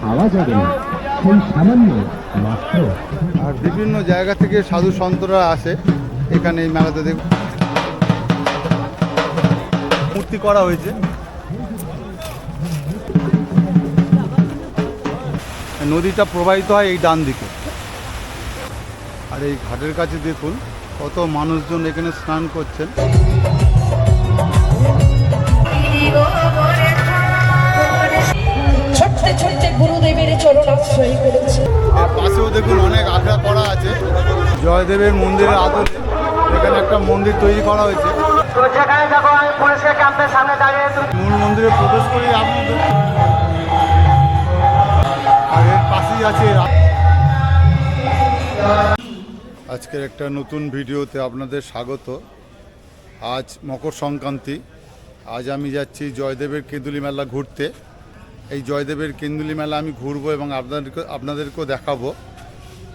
খাওয়া যাবে না। সেই সামান্য মাত্র। আর বিভিন্ন জায়গা থেকে সাধু সন্তরা আসে এখানে এই মেলাতে দেখ মূর্তি করা হয়েছে। নদীটা প্রবাহিত হয় এই ডান দিকে। আর এই ঘাটের কাছে দেখুন কত মানুষজন এখানে স্নান করছেন। করেছে। এর পাশেও দেখুন অনেক আখড়া করা আছে। জয়দেবের মন্দিরের আদলে এখানে একটা মন্দির তৈরি করা হয়েছে। মূল মন্দিরে প্রবেশ করি আর এর পাশেই আছে আজকের একটা নতুন ভিডিওতে আপনাদের স্বাগত। আজ মকর সংক্রান্তি। আজ আমি যাচ্ছি জয়দেবের কেঁদুলি মেলা ঘুরতে। এই জয়দেবের কেন্দুলি মেলা আমি ঘুরবো এবং আপনাদেরকে আপনাদেরকেও দেখাবো।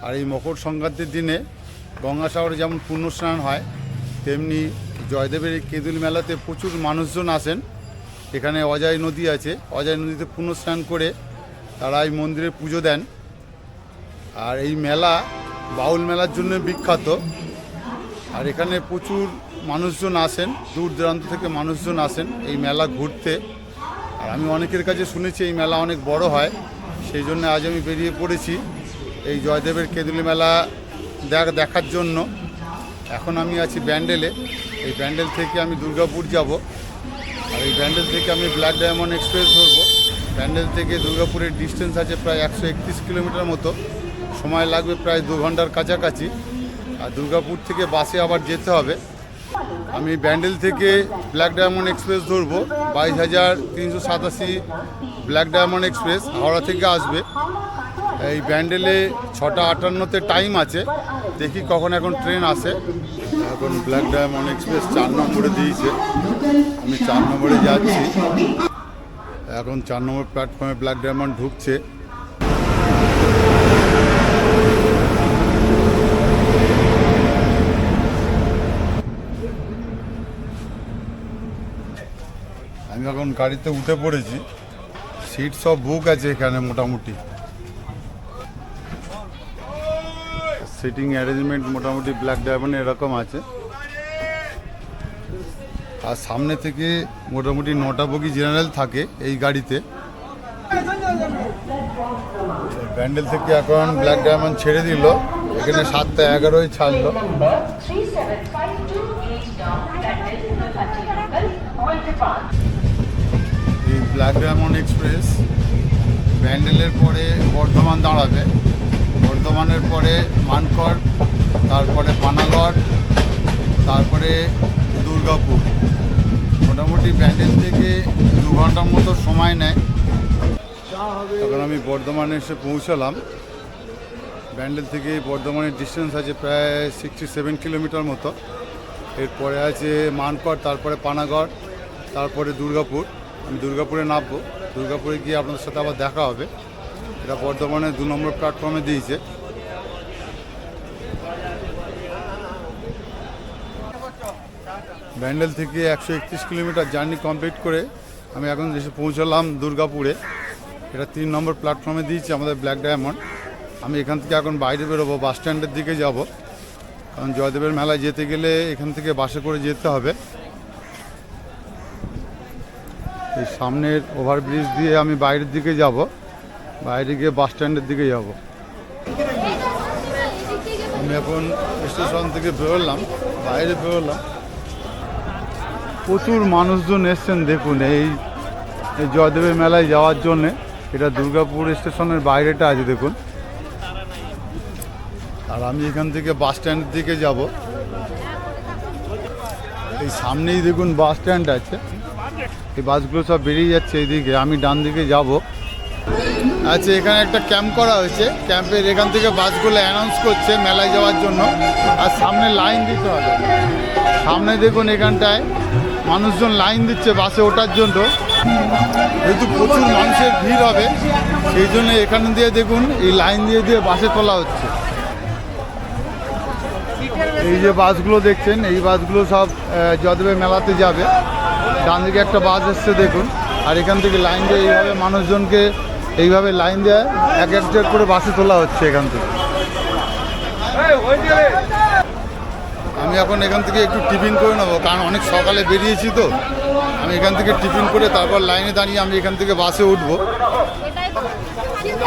আর এই মকর সংক্রান্তির দিনে গঙ্গাসাগরে যেমন পুণ্য স্নান হয়, তেমনি জয়দেবের এই কেঁদুলি মেলাতে প্রচুর মানুষজন আসেন। এখানে অজয় নদী আছে। অজয় নদীতে পুণ্য স্নান করে তারা এই মন্দিরে পুজো দেন। আর এই মেলা বাউল মেলার জন্য বিখ্যাত। আর এখানে প্রচুর মানুষজন আসেন। দূর দূরান্ত থেকে মানুষজন আসেন এই মেলা ঘুরতে। আর আমি অনেকের কাছে শুনেছি এই মেলা অনেক বড় হয়, সেই জন্য আজ আমি বেরিয়ে পড়েছি এই জয়দেবের কেঁদুলি মেলা দেখ দেখার জন্য। এখন আমি আছি ব্যান্ডেলে, এই ব্যান্ডেল থেকে আমি দুর্গাপুর যাব। আর এই ব্যান্ডেল থেকে আমি ব্ল্যাক ডায়মন্ড এক্সপ্রেস ধরবো। ব্যান্ডেল থেকে দুর্গাপুরের ডিস্টেন্স আছে প্রায় একশো একত্রিশ কিলোমিটার মতো। সময় লাগবে প্রায় দু ঘণ্টার কাছাকাছি। আর দুর্গাপুর থেকে বাসে আবার যেতে হবে। আমি ব্যান্ডেল থেকে ব্ল্যাক ডায়মন্ড এক্সপ্রেস ধরবো। বাইশ হাজার তিনশো সাতাশি ব্ল্যাক ডায়মন্ড এক্সপ্রেস হাওড়া থেকে আসবে। এই ব্যান্ডেলে ছটা আটান্নতে টাইম আছে। দেখি কখন এখন ট্রেন আসে। এখন ব্ল্যাক ডায়মন্ড এক্সপ্রেস চার নম্বরে দিয়েছে। আমি চার নম্বরে যাচ্ছি। এখন চার নম্বর প্ল্যাটফর্মে ব্ল্যাক ডায়মন্ড ঢুকছে। আমি এখন গাড়িতে উঠে পড়েছি। সিট সব বুক আছে এখানে মোটামুটি। সিটিং অ্যারেঞ্জমেন্ট মোটামুটি ব্ল্যাক ডায়মন্ড এরকম আছে। আর সামনে থেকে মোটামুটি নটা বগি জেনারেল থাকে এই গাড়িতে। ব্যান্ডেল থেকে এখন ব্ল্যাক ডায়মন্ড ছেড়ে দিল। এখানে সাতটা এগারোই ছাড়লো এই ব্ল্যাক ডায়মন্ড এক্সপ্রেস ব্যান্ডেলের পরে বর্ধমান দাঁড়াবে। বর্ধমানের পরে মানকর তারপরে পানাগড় তারপরে দুর্গাপুর। মোটামুটি ব্যান্ডেল থেকে দু ঘণ্টার মতো সময় নেয়। এখন আমি বর্ধমানে এসে পৌঁছালাম। ব্যান্ডেল থেকে বর্ধমানের ডিস্টেন্স আছে প্রায় সিক্সটি সেভেন কিলোমিটার মতো। এরপরে আছে মানকর তারপরে পানাগড় তারপরে দুর্গাপুর। আমি দুর্গাপুরে নামবো। দুর্গাপুরে গিয়ে আপনাদের সাথে আবার দেখা হবে। এটা বর্ধমানে দু নম্বর প্ল্যাটফর্মে দিয়েছে। ব্যান্ডেল থেকে একশো একত্রিশ কিলোমিটার জার্নি কমপ্লিট করে আমি এখন এসে পৌঁছালাম দুর্গাপুরে। এটা তিন নম্বর প্ল্যাটফর্মে দিয়েছে আমাদের ব্ল্যাক ডায়মন্ড আমি এখান থেকে এখন বাইরে বেরোবো, বাস স্ট্যান্ডের দিকে যাব। কারণ জয়দেবের মেলায় যেতে গেলে এখান থেকে বাসে করে যেতে হবে। এই সামনের ওভারব্রিজ দিয়ে আমি বাইরের দিকে যাব। বাইরে গিয়ে বাস স্ট্যান্ডের দিকে যাব। আমি এখন স্টেশন থেকে বেরোলাম, বাইরে বেরোলাম। প্রচুর মানুষজন এসছেন দেখুন, এই এই জয়দেবের মেলায় যাওয়ার জন্যে। এটা দুর্গাপুর স্টেশনের বাইরেটা আছে দেখুন। আর আমি এখান থেকে বাস স্ট্যান্ডের দিকে যাব। এই সামনেই দেখুন বাস স্ট্যান্ড আছে। এই বাসগুলো সব বেরিয়ে যাচ্ছে এইদিকে। আমি ডান দিকে যাব। আচ্ছা এখানে একটা ক্যাম্প করা হয়েছে। ক্যাম্পের এখান থেকে বাসগুলো অ্যানাউন্স করছে মেলায় যাওয়ার জন্য। আর সামনে লাইন দিতে হবে। সামনে দেখুন এখানটায় মানুষজন লাইন দিচ্ছে বাসে ওঠার জন্য। যেহেতু প্রচুর মানুষের ভিড় হবে সেই জন্য এখান দিয়ে দেখুন এই লাইন দিয়ে দিয়ে বাসে তোলা হচ্ছে। এই যে বাসগুলো দেখছেন এই বাসগুলো সব আহ, যদবের মেলাতে যাবে ডান দিকে একটা বাস এসছে দেখুন। আর এখান থেকে লাইন দিয়ে এইভাবে মানুষজনকে এইভাবে লাইন দেয় এক এক করে বাসে তোলা হচ্ছে এখান থেকে। আমি এখন এখান থেকে একটু টিফিন করে নেব, কারণ অনেক সকালে বেরিয়েছি তো। আমি এখান থেকে টিফিন করে তারপর লাইনে দাঁড়িয়ে আমি এখান থেকে বাসে উঠবো।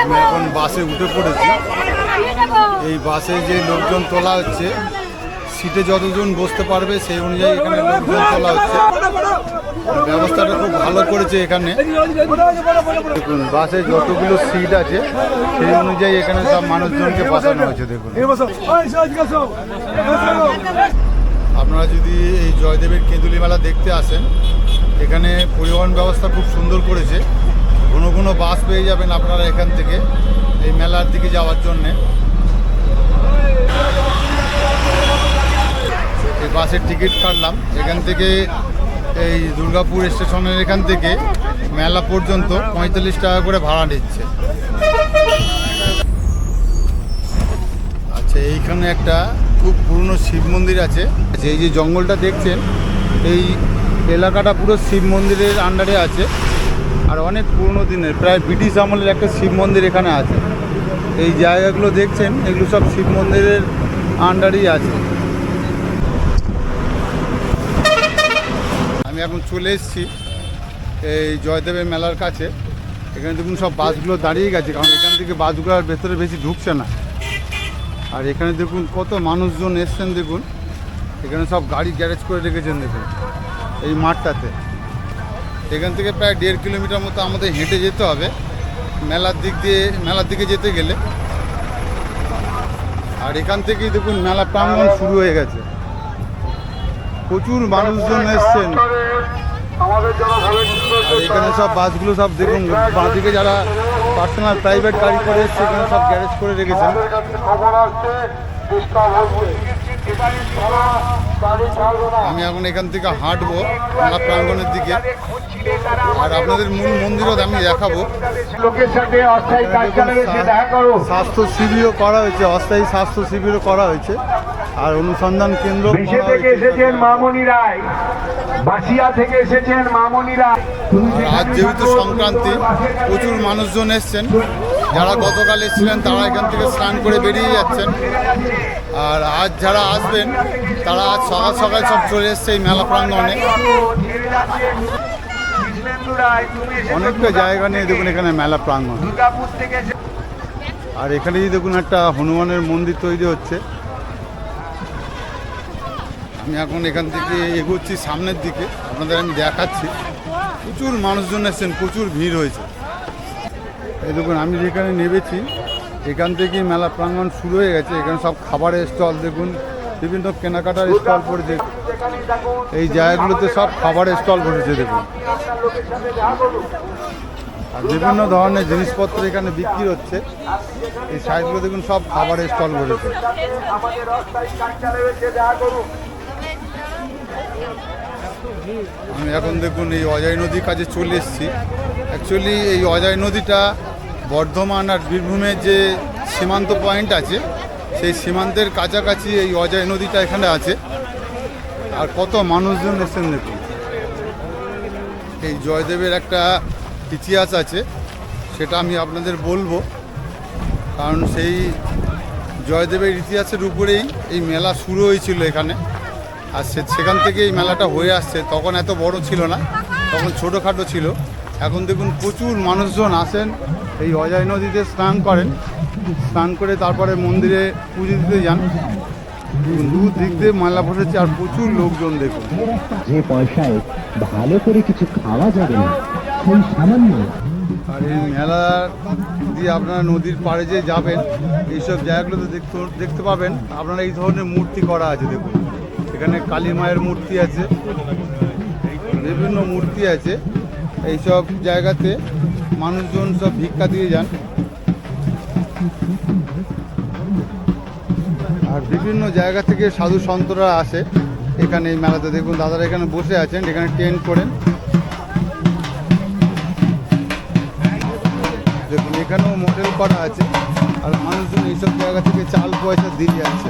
আমি এখন বাসে উঠে পড়েছি। এই বাসে যে লোকজন তোলা হচ্ছে, সিটে যতজন বসতে পারবে সেই অনুযায়ী এখানে লোকজন তোলা হচ্ছে। ব্যবস্থাটা খুব ভালো করেছে এখানে। দেখুন, বাসে যতগুলো সিট আছে, সেই অনুযায়ী এখানে সব মানুষজনকে বসানো হয়েছে, দেখুন। আপনারা যদি এই জয়দেবের কেঁদুলি মেলা দেখতে আসেন, এখানে পরিবহন ব্যবস্থা খুব সুন্দর করেছে। ঘন ঘন বাস পেয়ে যাবেন আপনারা এখান থেকে, এই মেলার দিকে যাওয়ার জন্যে। এই বাসের টিকিট কাটলাম। এখান থেকে এই দুর্গাপুর স্টেশনের এখান থেকে মেলা পর্যন্ত পঁয়তাল্লিশ টাকা করে ভাড়া নিচ্ছে। আচ্ছা এইখানে একটা খুব পুরনো শিব মন্দির আছে। এই যে জঙ্গলটা দেখছেন, এই এলাকাটা পুরো শিব মন্দিরের আন্ডারে আছে। আর অনেক পুরনো দিনের, প্রায় ব্রিটিশ আমলের একটা শিব মন্দির এখানে আছে। এই জায়গাগুলো দেখছেন, এগুলো সব শিব মন্দিরের আন্ডারেই আছে। এখন চলে এসেছি এই জয়দেবের মেলার কাছে। এখানে দেখুন সব বাসগুলো দাঁড়িয়ে গেছে, কারণ এখান থেকে বাসগুলো আর ভেতরে বেশি ঢুকছে না। আর এখানে দেখুন কত মানুষজন এসছেন দেখুন। এখানে সব গাড়ি গ্যারেজ করে রেখেছেন দেখুন, এই মাঠটাতে। এখান থেকে প্রায় দেড় কিলোমিটার মতো আমাদের হেঁটে যেতে হবে, মেলার দিক দিয়ে, মেলার দিকে যেতে গেলে। আর এখান থেকেই দেখুন মেলা প্রাঙ্গণ শুরু হয়ে গেছে। প্রচুর মানুষজন এসছেন। আর এখানে সব বাসগুলো সব দেখুন বাঁদিকে যারা পার্সোনাল প্রাইভেট গাড়ি করে এসছে এখানে সব গ্যারেজ করে রেখেছেন। আমি এখন এখান থেকে হাঁটবো মেলা প্রাঙ্গণের দিকে। আর আপনাদের মূল মন্দিরও আমি দেখাবো। স্বাস্থ্য শিবিরও করা হয়েছে অস্থায়ী স্বাস্থ্য শিবিরও করা হয়েছে। আর অনুসন্ধান কেন্দ্র থেকে এসেছেন মামনি রায়। বাসিয়া থেকে এসেছেন মামনি রায়। আজ যেহেতু সংক্রান্তি প্রচুর মানুষজন এসছেন। যারা গতকাল এসেছিলেন তারা এখান থেকে স্নান করে বেরিয়ে যাচ্ছেন। আর আজ যারা আসবেন তারা আজ সকাল সকাল সব চলে এসছে এই মেলা প্রাঙ্গণে। অনেকটা জায়গা নিয়ে দেখুন এখানে মেলা প্রাঙ্গণ। আর এখানেই দেখুন একটা হনুমানের মন্দির তৈরি হচ্ছে। আমি এখন এখান থেকে এগোচ্ছি সামনের দিকে, আপনাদের আমি দেখাচ্ছি। প্রচুর মানুষজন এসছেন, প্রচুর ভিড় হয়েছে। এই দেখুন, আমি যেখানে নেমেছি, এখান থেকেই মেলা প্রাঙ্গণ শুরু হয়ে গেছে। এখানে সব খাবারের স্টল দেখুন, বিভিন্ন কেনাকাটার স্টল পড়েছে। এই জায়গাগুলোতে সব খাবারের স্টল বসেছে, দেখুন। আর বিভিন্ন ধরনের জিনিসপত্র এখানে বিক্রি হচ্ছে। এই সাইডগুলো দেখুন, সব খাবারের স্টল বসেছে আমাদের অস্থায়ী কার্যালয়ে এসে দেখা করুন আমি এখন দেখুন এই অজয় নদীর কাছে চলে এসেছি। অ্যাকচুয়ালি এই অজয় নদীটা বর্ধমান আর বীরভূমের যে সীমান্ত পয়েন্ট আছে, সেই সীমান্তের কাছাকাছি এই অজয় নদীটা এখানে আছে। আর কত মানুষজন এসেছেন দেখুন। এই জয়দেবের একটা ইতিহাস আছে, সেটা আমি আপনাদের বলব। কারণ সেই জয়দেবের ইতিহাসের উপরেই এই মেলা শুরু হয়েছিল এখানে। আর সে- সেখান থেকে এই মেলাটা হয়ে আসছে। তখন এত বড় ছিল না তখন ছোটোখাটো ছিল। এখন দেখুন প্রচুর মানুষজন আসেন এই অজয় নদীতে স্নান করেন। স্নান করে তারপরে মন্দিরে পুজো দিতে যান। দু দিক দিয়ে মেলা বসেছে আর প্রচুর লোকজন দেখুন। যে পয়সায় ভালো করে কিছু খাওয়া যাবে না সেই সামান্য। আর এই মেলার দিয়ে আপনারা নদীর পাড়ে যে যাবেন এইসব জায়গাগুলোতে দেখতে দেখতে পাবেন আপনারা এই ধরনের মূর্তি করা আছে দেখুন। এখানে কালী মায়ের মূর্তি আছে, বিভিন্ন মূর্তি আছে। এইসব জায়গাতে মানুষজন সব ভিক্ষা দিয়ে যান। আর বিভিন্ন জায়গা থেকে সাধু সন্তরা আসে এখানে এই মেলাতে। দেখুন, দাদারা এখানে বসে আছেন, এখানে টেন্ট করেন। দেখুন, এখানেও মডেল করা আছে। আর মানুষজন এইসব জায়গা থেকে চাল পয়সা দিয়ে যাচ্ছে।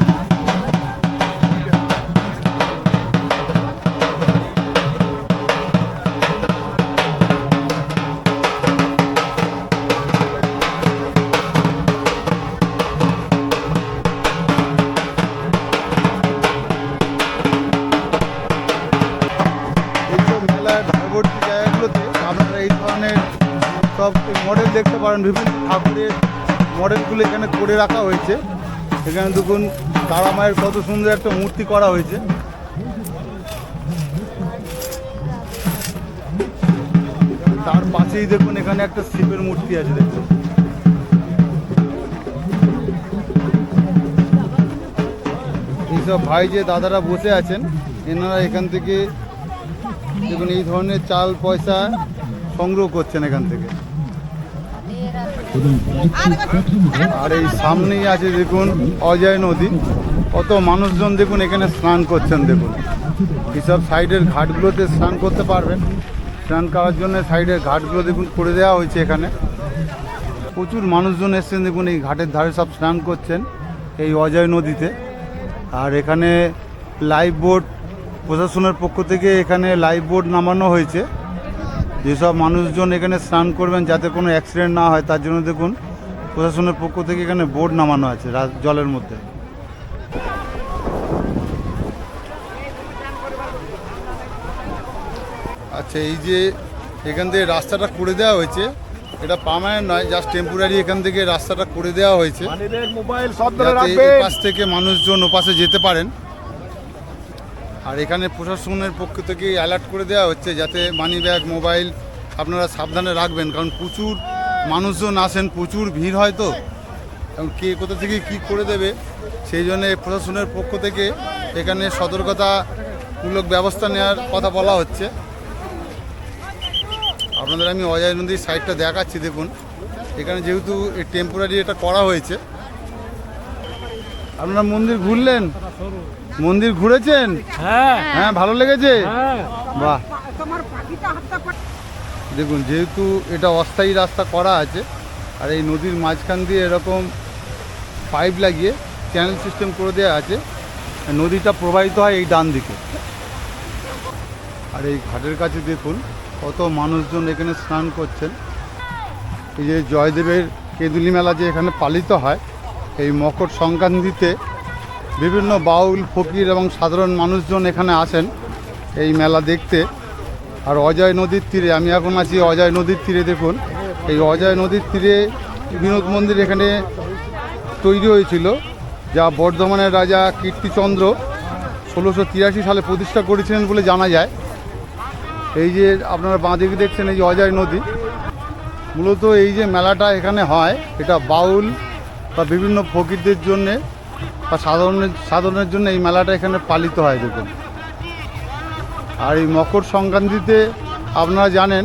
দেখতে পারেন, বিভিন্ন ঠাকুরের মডেলগুলো এখানে করে রাখা হয়েছে। এখানে দেখুন, তারা মায়ের কত সুন্দর একটা মূর্তি করা হয়েছে। তার পাশেই দেখুন, এখানে একটা শিবের মূর্তি আছে, দেখুন। এইসব ভাই যে দাদারা বসে আছেন, এনারা এখান থেকে দেখুন, এই ধরনের চাল পয়সা সংগ্রহ করছেন এখান থেকে। আর এই সামনেই আছে দেখুন অজয় নদী। কত মানুষজন দেখুন এখানে স্নান করছেন দেখুন। এইসব সাইডের ঘাটগুলোতে স্নান করতে পারবেন। স্নান করার জন্য সাইডের ঘাটগুলো দেখুন করে দেওয়া হয়েছে এখানে। প্রচুর মানুষজন এসছেন দেখুন, এই ঘাটের ধারে সব স্নান করছেন এই অজয় নদীতে। আর এখানে লাইফ বোট প্রশাসনের পক্ষ থেকে এখানে লাইফ বোট নামানো হয়েছে। যেসব মানুষজন এখানে স্নান করবেন যাতে কোনো অ্যাক্সিডেন্ট না হয় তার জন্য দেখুন প্রশাসনের পক্ষ থেকে এখানে বোর্ড নামানো আছে রা- জলের মধ্যে। আচ্ছা এই যে এখান থেকে রাস্তাটা করে দেওয়া হয়েছে এটা পার্মানেন্ট নয় জাস্ট টেম্পোরারি এখান থেকে রাস্তাটা করে দেওয়া হয়েছে। মোবাইল সব পাশ থেকে মানুষজন ওপাশে যেতে পারেন। আর এখানে প্রশাসনের পক্ষ থেকে অ্যালার্ট করে দেওয়া হচ্ছে যাতে মানি ব্যাগ মোবাইল আপনারা সাবধানে রাখবেন। কারণ প্রচুর মানুষজন আসেন, প্রচুর ভিড় হয় তো। এবং কে কোথা থেকে কি করে দেবে? সেই জন্য প্রশাসনের পক্ষ থেকে এখানে সতর্কতামূলক ব্যবস্থা নেওয়ার কথা বলা হচ্ছে। আপনাদের আমি অজয় নদীর সাইডটা দেখাচ্ছি, দেখুন। এখানে যেহেতু টেম্পোরারি এটা করা হয়েছে। আপনারা মন্দির ঘুরলেন? মন্দির ঘুরেছেন? হ্যাঁ। হ্যাঁ ভালো লেগেছে? হ্যাঁ। বাহ। দেখুন যেহেতু এটা অস্থায়ী রাস্তা করা আছে আর এই নদীর মাঝখান দিয়ে এরকম পাইপ লাগিয়ে চ্যানেল সিস্টেম করে দেওয়া আছে নদীটা প্রবাহিত হয় এই ডান দিকে। আর এই ঘাটের কাছে দেখুন কত মানুষজন এখানে স্নান করছেন। এই যে জয়দেবের কেঁদুলি মেলা যে এখানে পালিত হয় এই মকর সংক্রান্তিতে বিভিন্ন বাউল, ফকির এবং সাধারণ মানুষজন এখানে আসেন এই মেলা দেখতে। আর অজয় নদীর তীরে, আমি এখন আছি অজয় নদীর তীরে, দেখুন। এই অজয় নদীর তীরে বিনোদ মন্দির এখানে তৈরি হয়েছিল, যা বর্ধমানের রাজা কীর্তিচন্দ্র ষোলোশো তিরাশি সালে প্রতিষ্ঠা করেছিলেন বলে জানা যায়। এই যে আপনারা বাঁদিকে দেখছেন, এই যে অজয় নদী। মূলত এই যে মেলাটা এখানে হয়, এটা বাউল বা বিভিন্ন ফকিরদের জন্যে বা সাধারণের সাধারণের জন্য এই মেলাটা এখানে পালিত হয়, দেখুন। আর এই মকর সংক্রান্তিতে আপনারা জানেন,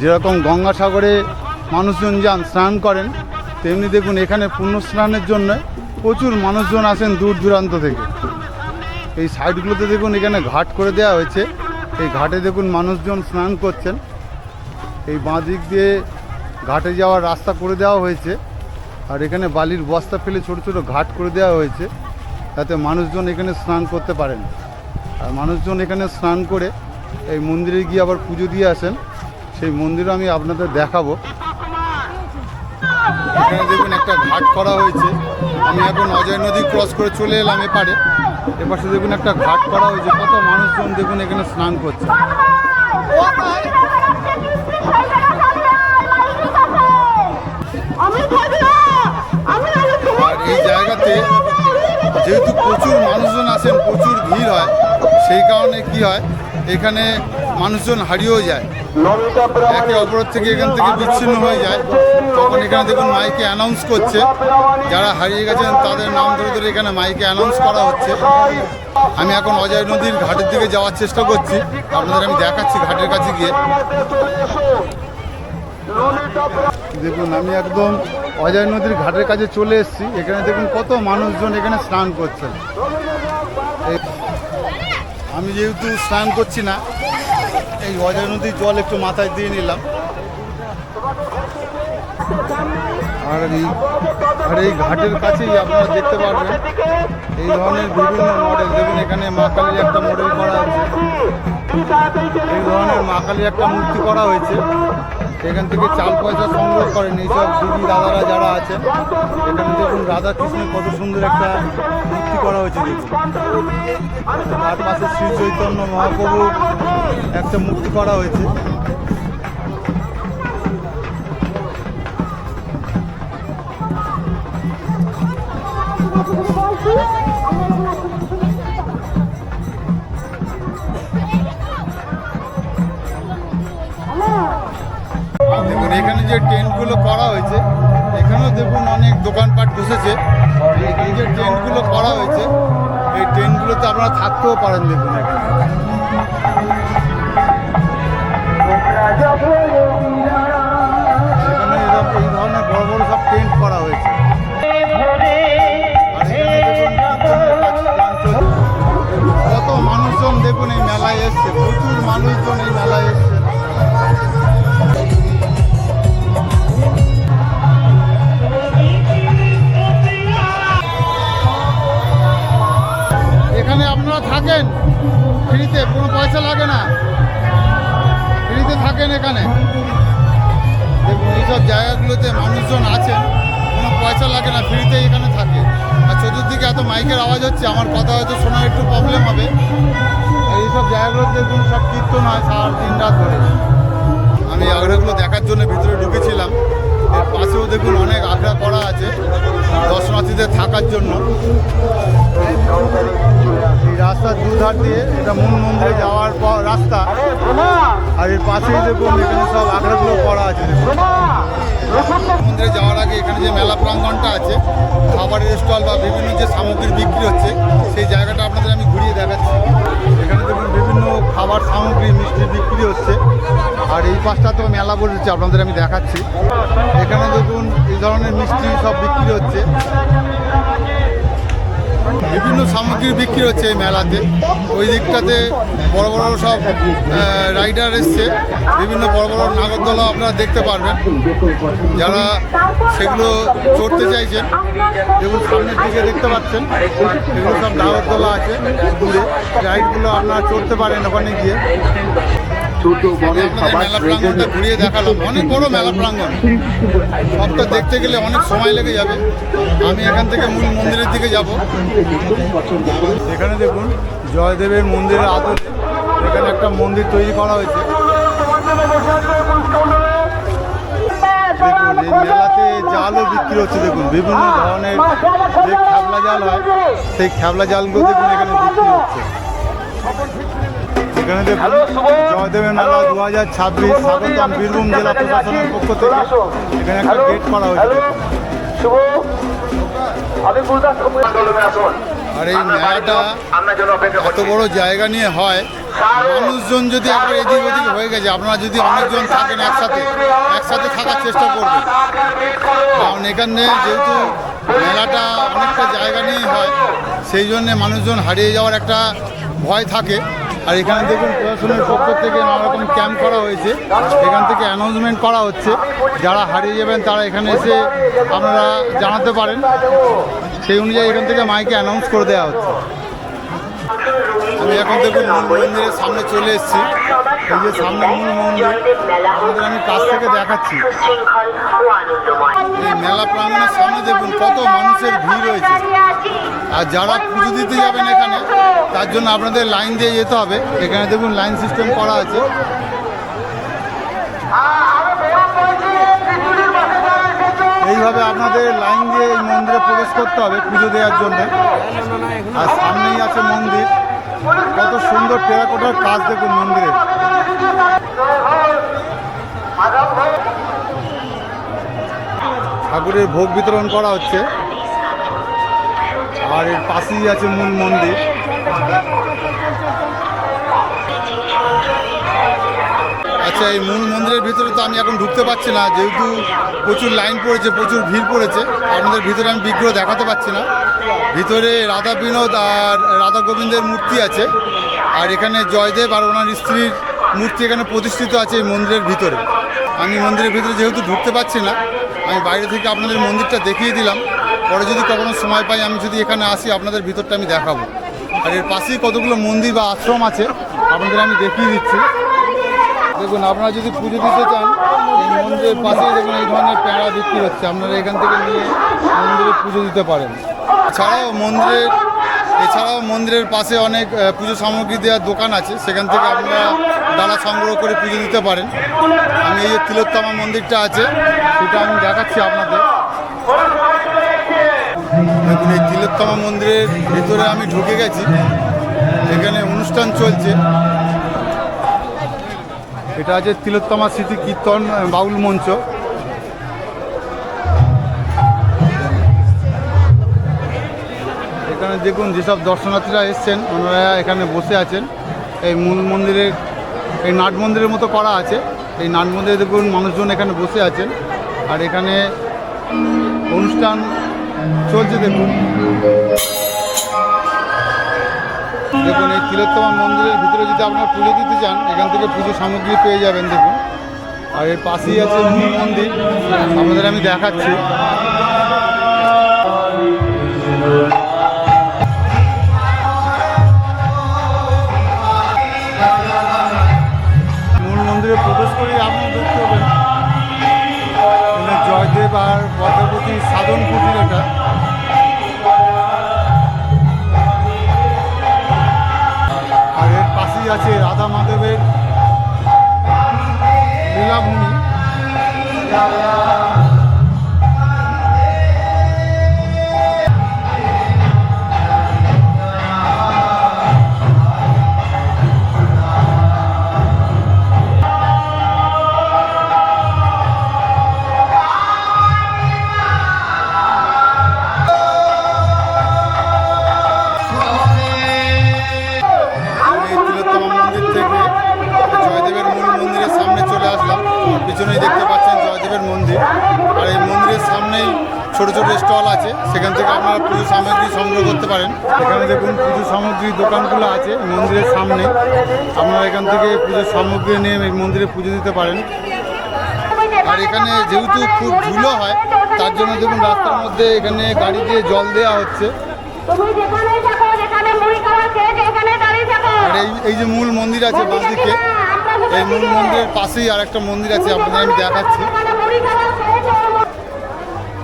যেরকম গঙ্গাসাগরে মানুষজন যান, স্নান করেন, তেমনি দেখুন এখানে পুণ্য স্নানের জন্য প্রচুর মানুষজন আসেন দূর দূরান্ত থেকে। এই সাইডগুলোতে দেখুন এখানে ঘাট করে দেওয়া হয়েছে। এই ঘাটে দেখুন মানুষজন স্নান করছেন। এই বাঁ দিক দিয়ে ঘাটে যাওয়ার রাস্তা করে দেওয়া হয়েছে। আর এখানে বালির বস্তা ফেলে ছোট ছোট ঘাট করে দেওয়া হয়েছে যাতে মানুষজন এখানে স্নান করতে পারেন। আর মানুষজন এখানে স্নান করে এই মন্দিরে গিয়ে আবার পুজো দিয়ে আসেন। সেই মন্দিরও আমি আপনাদের দেখাবো। এখানে দেখুন একটা ঘাট করা হয়েছে। আমি এখন অজয় নদী ক্রস করে চলে এলাম এপারে। এপাশে দেখুন একটা ঘাট করা হয়েছে। কত মানুষজন দেখুন এখানে স্নান করছে। জায়গাতে যেহেতু প্রচুর মানুষজন আসেন, প্রচুর ভিড় হয়, সেই কারণে কি হয়, এখানে মানুষজন হারিয়েও যায়। একে অপরের থেকে এখান থেকে বিচ্ছিন্ন হয়ে যায়। তখন এখানে দেখুন মাইকে অ্যানাউন্স করছে। যারা হারিয়ে গেছেন, তাদের নাম ধরে ধরে এখানে মাইকে অ্যানাউন্স করা হচ্ছে। আমি এখন অজয় নদীর ঘাটের দিকে যাওয়ার চেষ্টা করছি। আপনাদের আমি দেখাচ্ছি ঘাটের কাছে গিয়ে। দেখুন, আমি একদম অজয় নদীর ঘাটের কাছে চলে এসেছি। এখানে দেখুন কত মানুষজন এখানে স্নান করছেন আমি যেহেতু স্নান করছি না, এই অজয় নদীর জল একটু মাথায় দিয়ে নিলাম। আর এই আর এই ঘাটের কাছেই আপনারা দেখতে পারবেন, এই ধরনের বিভিন্ন মডেল দেখুন, এখানে মা কালীর একটা মডেল করা হয়েছে এই ধরনের মা কালীর একটা মূর্তি করা হয়েছে। সেখান থেকে চাল পয়সা সংগ্রহ করেন এইসব দিদি দাদারা যারা আছেন। এখানে দেখুন রাধা কৃষ্ণের কত সুন্দর একটা মূর্তি করা হয়েছে তার পাশে শ্রী চৈতন্য মহাপ্রভু একটা মূর্তি করা হয়েছে। Thank you. দেখুন, এখানে যে টেন্টগুলো করা হয়েছে, এখানেও দেখুন অনেক দোকানপাট বসেছে। এই যে টেন্টগুলো করা হয়েছে, এই টেন্টগুলোতে আপনারা থাকতেও পারেন দেখুন এখানে। এই ধরনের বড় বড় সব টেন্ট করা হয়েছে। কত মানুষজন দেখুন এই মেলায় এসছে। প্রচুর মানুষজন এই মেলায় এসছে। ফ্রিতে, কোনো পয়সা লাগে না। ফ্রিতে থাকেন এখানে। দেখুন, এইসব জায়গাগুলোতে মানুষজন আছেন, কোনো পয়সা লাগে না ফ্রিতে এখানে থাকে। আর চতুর্দিকে এত মাইকের আওয়াজ হচ্ছে, আমার কথা হয়তো শোনার একটু প্রবলেম হবে। এইসব জায়গাগুলোতে দেখুন, সব কীর্তন হয় সারা দিন রাত ধরে। আমি আগ্রাগুলো দেখার জন্য ভিতরে ঢুকেছিলাম। এর পাশেও দেখুন অনেক আগ্রা করা আছে দর্শনার্থীদের থাকার জন্য। এই রাস্তার দুধার দিয়ে এটা মূল মন্দিরে যাওয়ার পর রাস্তা। আর এর পাশেই দেখুন এখানে সব আগ্রাগুলো করা আছে মন্দিরে যাওয়ার আগে এখানে যে মেলা প্রাঙ্গনটা আছে, খাবারের স্টল বা বিভিন্ন যে সামগ্রী বিক্রি হচ্ছে, সেই জায়গাটা আপনাদের আমি ঘুরিয়ে দেখাচ্ছি। এখানে দেখুন বিভিন্ন খাবার সামগ্রী, মিষ্টি বিক্রি হচ্ছে। আর এই পাশটাতেও মেলা বসেছে, আপনাদের আমি দেখাচ্ছি। এখানে দেখুন, এই ধরনের মিষ্টি সব বিক্রি হচ্ছে। বিভিন্ন সামগ্রী বিক্রি হচ্ছে এই মেলাতে। ওই দিকটাতে বড় বড় সব রাইডার এসছে। বিভিন্ন বড় বড় নাগরদোলা আপনারা দেখতে পারবেন। যারা সেগুলো চড়তে চাইছেন যেগুলো সামনের দিকে দেখতে পাচ্ছেন, এগুলো সব নাগরদোলা আছে। দূরে রাইডগুলো আপনারা চড়তে পারেন ওখানে গিয়ে। আমি আপনাদের মেলা প্রাঙ্গণটা ঘুরিয়ে দেখালাম। অনেক বড় মেলা প্রাঙ্গণ। সবটা দেখতে গেলে অনেক সময় লেগে যাবে। আমি এখান থেকে মূল মন্দিরের দিকে যাব। এখানে দেখুন জয়দেবের মন্দিরের আদলে এখানে একটা মন্দির তৈরি করা হয়েছে। দেখুন এই মেলাতে জালও বিক্রি হচ্ছে দেখুন বিভিন্ন ধরনের যে খ্যাবলা জাল হয় সেই খ্যাবলা জালগুলো দেখুন এখানে বিক্রি হচ্ছে। এখানে জয়দেবের মেলা দু হাজার ছাব্বিশ স্বাগতম বীরভূম জেলা প্রশাসনের পক্ষ থেকে। এখানে একটা গেট করা হয়েছে। আর এই মেলাটা এত বড় জায়গা নিয়ে হয়। মানুষজন যদি একবার এদিক ওদিক হয়ে গেছে আপনারা যদি অনেকজন থাকেন একসাথে একসাথে থাকার চেষ্টা করবেন। কারণ এখানে যেহেতু মেলাটা অনেকটা জায়গা নিয়ে হয় সেই জন্যে মানুষজন হারিয়ে যাওয়ার একটা ভয় থাকে। আর এখান থেকে প্রশাসনের পক্ষ থেকে নানা রকম ক্যাম্প করা হয়েছে। এখান থেকে অ্যানাউন্সমেন্ট করা হচ্ছে। যারা হারিয়ে যাবেন, তারা এখানে এসে আপনারা জানাতে পারেন। সেই অনুযায়ী এখান থেকে মাইকে অ্যানাউন্স করে দেওয়া হচ্ছে। আমি এখন দেখুন মন্দিরের সামনে চলে এসেছি। এই যে সামনে মূল মন্দির আমি কাছ থেকে দেখাচ্ছি। এই মেলা প্রাঙ্গণের সামনে দেখুন কত মানুষের ভিড় রয়েছে। আর যারা পুজো দিতে যাবেন এখানে তার জন্য আপনাদের লাইন দিয়ে যেতে হবে। এখানে দেখুন লাইন সিস্টেম করা আছে। এইভাবে আপনাদের লাইন দিয়ে এই মন্দিরে প্রবেশ করতে হবে পুজো দেওয়ার জন্য। আর সামনেই আছে মন্দির। কত সুন্দর টেরাকোটার কাজ দেখুন মন্দিরে। ঠাকুরের ভোগ বিতরণ করা হচ্ছে। আর এর পাশেই আছে মূল মন্দির। আচ্ছা এই মূল মন্দিরের ভিতরে তো আমি এখন ঢুকতে পারছি না। যেহেতু প্রচুর লাইন পড়েছে, প্রচুর ভিড় পড়েছে, আপনাদের ভিতরে আমি বিগ্রহ দেখাতে পারছি না। ভিতরে রাধা বিনোদ আর রাধা গোবিন্দের মূর্তি আছে। আর এখানে জয়দেব আর ওনার স্ত্রীর মূর্তি এখানে প্রতিষ্ঠিত আছে এই মন্দিরের ভিতরে। আমি মন্দিরের ভিতরে যেহেতু ঢুকতে পারছি না, আমি বাইরে থেকে আপনাদের মন্দিরটা দেখিয়ে দিলাম। পরে যদি কখনো সময় পাই, আমি যদি এখানে আসি, আপনাদের ভিতরটা আমি দেখাবো। আর এর পাশেই কতগুলো মন্দির বা আশ্রম আছে, আপনাদের আমি দেখিয়ে দিচ্ছি। দেখুন, আপনারা যদি পুজো দিতে চান, এই মন্দিরের পাশেই দেখুন এই ধরনের প্যাঁড়া বিক্রি হচ্ছে। আপনারা এখান থেকে নিয়ে মন্দিরে পুজো দিতে পারেন। এছাড়াও মন্দিরের এছাড়াও মন্দিরের পাশে অনেক পুজো সামগ্রী দেওয়ার দোকান আছে। সেখান থেকে আপনারা ডালা সংগ্রহ করে পুজো দিতে পারেন। আমি এই যে তিলোত্তমা মন্দিরটা আছে, সেটা আমি দেখাচ্ছি আপনাদের। এই তিলোত্তমা মন্দিরের ভেতরে আমি ঢুকে গেছি। এখানে অনুষ্ঠান চলছে। এটা আছে তিলোত্তমা স্মৃতি কীর্তন বাউল মঞ্চ। এখানে দেখুন যেসব দর্শনার্থীরা এসছেন, ওনারা এখানে বসে আছেন। এই মূল মন্দিরের এই নাট মন্দিরের মতো করা আছে। এই নাট মন্দিরে দেখুন মানুষজন এখানে বসে আছেন। আর এখানে অনুষ্ঠান চলছে দেখুন। দেখুন এই তিলোত্তমা মন্দিরের ভিতরে যদি আপনারা পুজো দিতে চান, এখান থেকে পুজো সামগ্রী পেয়ে যাবেন দেখুন। আর এর পাশেই আছে মূল মন্দির। আপনাদের আমি দেখাচ্ছি। করে, আপনি দেখতে পাবেন। এখানে জয়দেব আর পদ্মাবতী সাধন কুটির এটা। আর এর পাশেই আছে রাধা মাধবের লীলাভূমি। সামগ্রী নিয়ে এই মন্দিরে পুজো দিতে পারেন। আর এখানে যেহেতু খুব ধুলো হয়, তার জন্য দেখুন রাস্তার মধ্যে এখানে গাড়ি দিয়ে জল দেওয়া হচ্ছে। আর এই এই যে মূল মন্দির আছে বাঁদিকে, এই মূল মন্দিরের পাশেই আর একটা মন্দির আছে, আপনাদের আমি দেখাচ্ছি।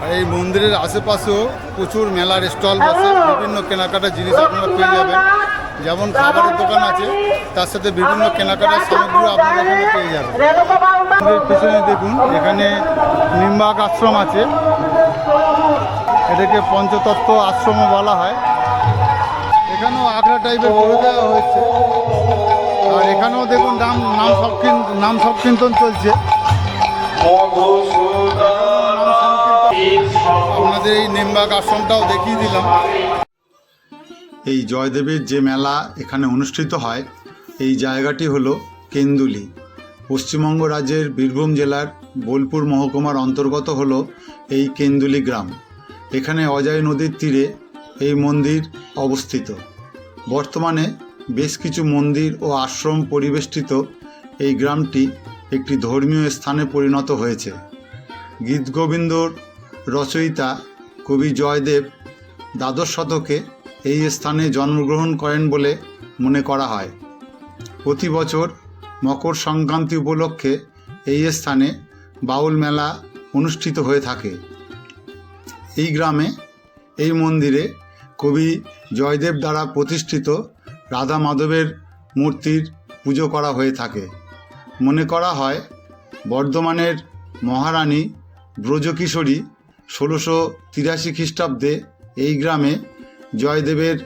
আর এই মন্দিরের আশেপাশেও প্রচুর মেলার স্টল বসে, বিভিন্ন কেনাকাটার জিনিস আপনারা পেয়ে যাবেন। যেমন খাবারের দোকান আছে তার সাথে বিভিন্ন কেনাকাটার সামগ্রী আপনারা এখানে পেয়ে যাবেন। পেছনে দেখুন এখানে নিম্বাক আশ্রম আছে। এটাকে পঞ্চতত্ত্ব আশ্রমও বলা হয়। এখানেও আগ্রা টাইপের করে দেওয়া হয়েছে। আর এখানেও দেখুন নাম নাম সংকীর্তন নাম সংকীর্তন চলছে। আপনাদের এই নিম্বাক আশ্রমটাও দেখিয়ে দিলাম। এই জয়দেবের যে মেলা এখানে অনুষ্ঠিত হয় এই জায়গাটি হলো কেন্দুলি। পশ্চিমবঙ্গ রাজ্যের বীরভূম জেলার বোলপুর মহকুমার অন্তর্গত হল এই কেন্দুলি গ্রাম। এখানে অজয় নদীর তীরে এই মন্দির অবস্থিত। বর্তমানে বেশ কিছু মন্দির ও আশ্রম পরিবেষ্টিত এই গ্রামটি একটি ধর্মীয় স্থানে পরিণত হয়েছে। গীতগোবিন্দর রচয়িতা কবি জয়দেব দ্বাদশ শতকে এই স্থানে জন্মগ্রহণ করেন বলে মনে করা হয়। প্রতি বছর মকর সংক্রান্তি উপলক্ষে এই স্থানে বাউল মেলা অনুষ্ঠিত হয়ে থাকে। এই গ্রামে এই মন্দিরে কবি জয়দেব দ্বারা প্রতিষ্ঠিত রাধা মাধবের মূর্তির পুজো করা হয়ে থাকে। মনে করা হয়, বর্ধমানের মহারানী ব্রজকিশোরী ষোলোশো তিরাশি খ্রিস্টাব্দে এই গ্রামে জয়দেবের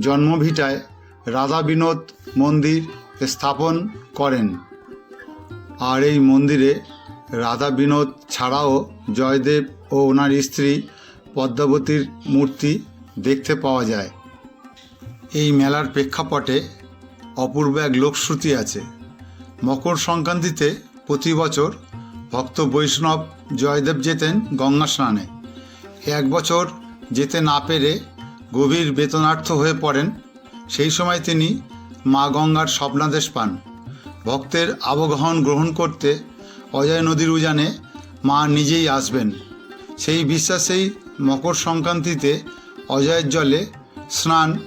জন্মভিটায় রাধা বিনোদ মন্দির স্থাপন করেন। আর এই মন্দিরে রাধা বিনোদ ছাড়াও জয়দেব ও ওনার স্ত্রী পদ্মাবতীর মূর্তি দেখতে পাওয়া যায়। এই মেলার প্রেক্ষাপটে অপূর্ব এক লোকশ্রুতি আছে। মকর সংক্রান্তিতে প্রতি বছর ভক্ত বৈষ্ণব জয়দেব যেতেন গঙ্গা স্নানে। এক বছর যেতে না পেরে গভীর বেতনার্থ হয়ে পড়েন। সেই সময় তিনি মা গঙ্গার স্বপ্নাদেশ পান। ভক্তের আবগাহন গ্রহণ করতে অজয় নদীর উজানে মা নিজেই আসবেন। সেই বিশ্বাসেই মকর সংক্রান্তিতে অজয়ের জলে স্নান,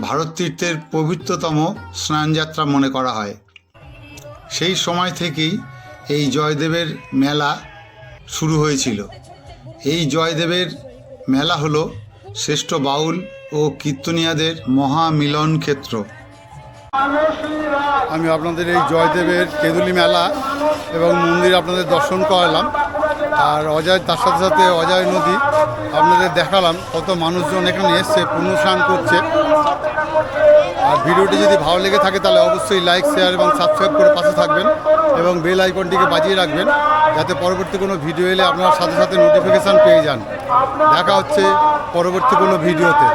ভারত তীর্থের পবিত্রতম স্নানযাত্রা মনে করা হয়। সেই সময় থেকেই এই জয়দেবের মেলা শুরু হয়েছিল। এই জয়দেবের মেলা হলো শ্রেষ্ঠ বাউল ও কীর্তনিয়াদের মহামিলন ক্ষেত্র। আমি আপনাদের এই জয়দেবের কেদুলি মেলা এবং মন্দির আপনাদের দর্শন করালাম। আর অজয়, তার সাথে সাথে অজয় নদী আপনাদের দেখালাম কত মানুষজন এখানে এসছে পুণ্য স্নান করছে। আর ভিডিওটি যদি ভালো লেগে থাকে তাহলে অবশ্যই লাইক শেয়ার এবং সাবস্ক্রাইব করে পাশে থাকবেন এবং বেল আইকনটিকে বাজিয়ে রাখবেন যাতে পরবর্তী কোনো ভিডিও এলে আপনারা সাথে সাথে নোটিফিকেশান পেয়ে যান। দেখা হচ্ছে পরবর্তী কোনো ভিডিওতে